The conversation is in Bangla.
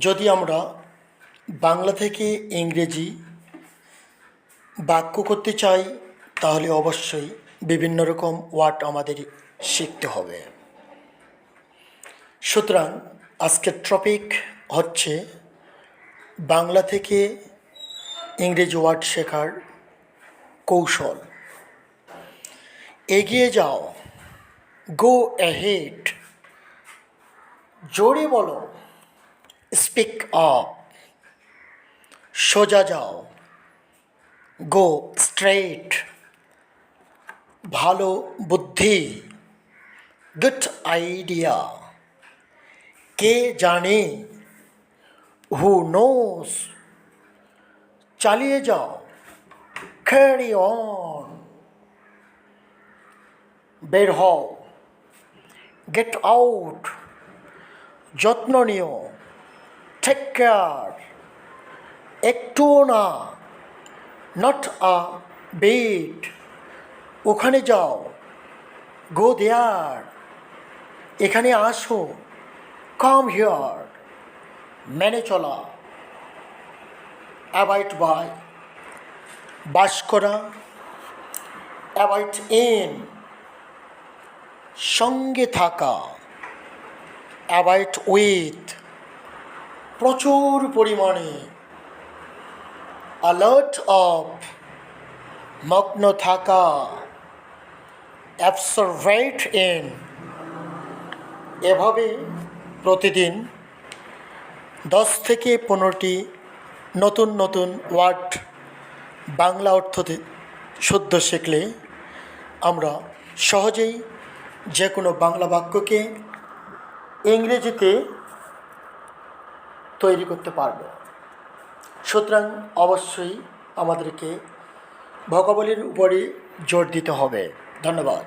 যদি আমরা বাংলা থেকে ইংরেজি বাক্য করতে চাই, তাহলে অবশ্যই বিভিন্ন রকম ওয়ার্ড আমাদের শিখতে হবে। সুতরাং আজকের টপিক হচ্ছে বাংলা থেকে ইংরেজি ওয়ার্ড শেখার কৌশল। এগিয়ে যাও। গো অ্যাহেড জোরে বলো। স্পিক আপ সোজা যাও। গো স্ট্রেট ভালো বুদ্ধি। গুড আইডিয়া কে জানে? হু নোস চালিয়ে যাও। ক্যারি অন বের হও। গেট আউট যত্ন নিও। টেক কেয়ার একটুও না নট আ বেট ওখানে যাও গো দেয়ার এখানে আসো কাম হিয়ার মেনে চলা। অ্যাভয়েড বাই বাস করা অ্যাভয়েড ইন সঙ্গে থাকা অ্যাভয়েড উইথ প্রচুর পরিমাণে অ্যালার্ট অফ মগ্ন থাকা অ্যাবসরভেট ইন এভাবে প্রতিদিন দশ থেকে পনেরোটি নতুন নতুন ওয়ার্ড বাংলা অর্থ দি- শুদ্ধ শিখলে আমরা সহজেই যে কোনো বাংলা বাক্যকে ইংরেজিতে তৈরি করতে পারব। সুতরাং অবশ্যই আমাদেরকে ভোকাবলির উপরই জোর দিতে হবে। ধন্যবাদ।